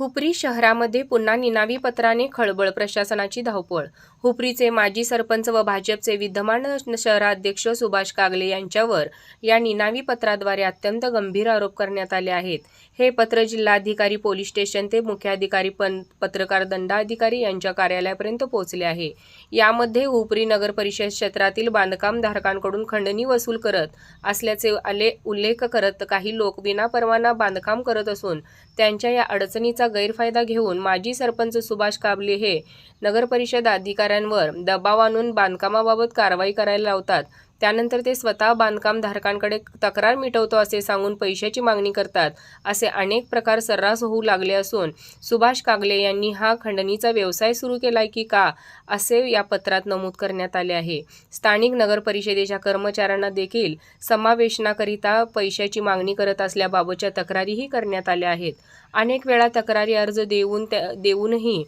हुपरी शहरामध्ये पुन्हा निनावी पत्राने खळबळ प्रशासनाची धावपळ. हुपरीचे माजी सरपंच व भाजपचे विद्यमान शहराध्यक्ष सुभाष कागले यांच्यावर या निनावी पत्राद्वारे अत्यंत गंभीर आरोप करण्यात आले आहेत. हे पत्र जिल्हाधिकारी पोलीस स्टेशन ते मुख्याधिकारी पन पत्रकार दंडाधिकारी यांच्या कार्यालयापर्यंत पोहोचले आहे. यामध्ये हुपरी नगर परिषद क्षेत्रातील बांधकाम धारकांकडून खंडणी वसूल करत असल्याचे आले उल्लेख करत काही लोक विनापरवाना बांधकाम करत असून त्यांच्या या अडचणीचा गैरफायदा घेऊन माजी सरपंच सुभाष काबले हे नगरपरिषद अधिकाऱ्यांवर दबाव आणून बांधकामाबाबत कारवाई करायला लावतात. त्यानंतर ते स्वतः बांधकाम धारकांकडे तक्रार मिटवतो असे सांगून पैशाची मागणी करतात असे अनेक प्रकार सर्रास होऊ लागले असून सुभाष कागले यांनी हा खंडणीचा व्यवसाय सुरू केलाय की का असे या पत्रात नमूद करण्यात आले आहे. स्थानिक नगर परिषदेच्या कर्मचाऱ्यांना देखील समावेशनाकरिता पैशाची मागणी करत असल्याबाबतच्या तक्रारीही करण्यात आल्या आहेत. अनेक वेळा तक्रारी अर्ज देऊन त्या- देऊनही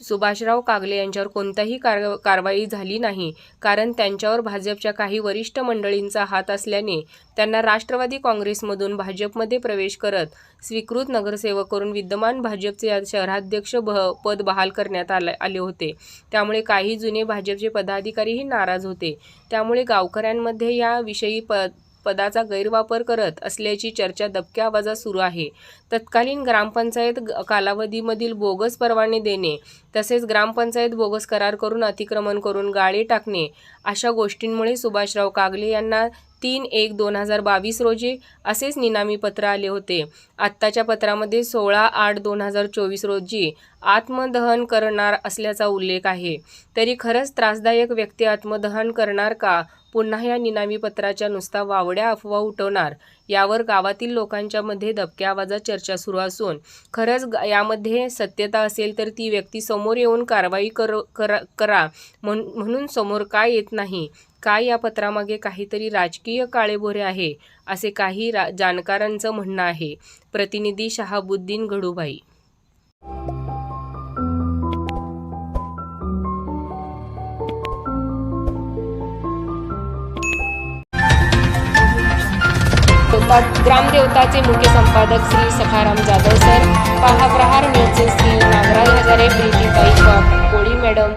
सुभाषराव कागले यांच्यावर कोणताही कार कारवाई झाली नाही. कारण त्यांच्यावर भाजपच्या काही वरिष्ठ मंडळींचा हात असल्याने त्यांना राष्ट्रवादी काँग्रेसमधून भाजपमध्ये प्रवेश करत स्वीकृत नगरसेवक करून विद्यमान भाजपचे शहराध्यक्ष भ पद बहाल करण्यात आले आले होते. त्यामुळे काही जुने भाजपचे पदाधिकारीही नाराज होते. त्यामुळे गावकऱ्यांमध्ये याविषयी प पदाचा गैरवापर करत असल्याची चर्चा दबक्या आवाजात सुरू आहे. तत्कालीन ग्रामपंचायत कालावधीमधील बोगस परवाने देणे तसेच ग्रामपंचायत बोगस करार करून अतिक्रमण करून गाळे टाकणे अशा गोष्टींमुळे सुभाषराव कागले यांना तीन एक दोन हजार बावीस रोजी असेच निनामी पत्र आले होते. आत्ताच्या पत्रामध्ये सोळा आठ दोन हजार चोवीस रोजी आत्मदहन करणार असल्याचा उल्लेख आहे. तरी खरंच त्रासदायक व्यक्ती आत्मदहन करणार का? पुन्हा या निनामी पत्राच्या नुसता वावड्या अफवा उठवणार? यावर गावातील लोकांच्या मध्ये दबक्या आवाजात चर्चा सुरू असून खरंच ग- यामध्ये सत्यता असेल तर ती व्यक्ती समोर येऊन कारवाई कर करा करा म्हणून म्हणून समोर काय येत नाही? काय या पत्रामागे काहीतरी राजकीय काळेभोरे आहे असे काही रा जाणकारांचं म्हणणं आहे. प्रतिनिधी शहाबुद्दीन गडूभाई ग्रामदेवताचे मुख्य संपादक श्री सखाराम जाधव सर पहा प्रहार न्यूजचे श्री नागराज हजारे प्रीतीताई कोळी मॅडम.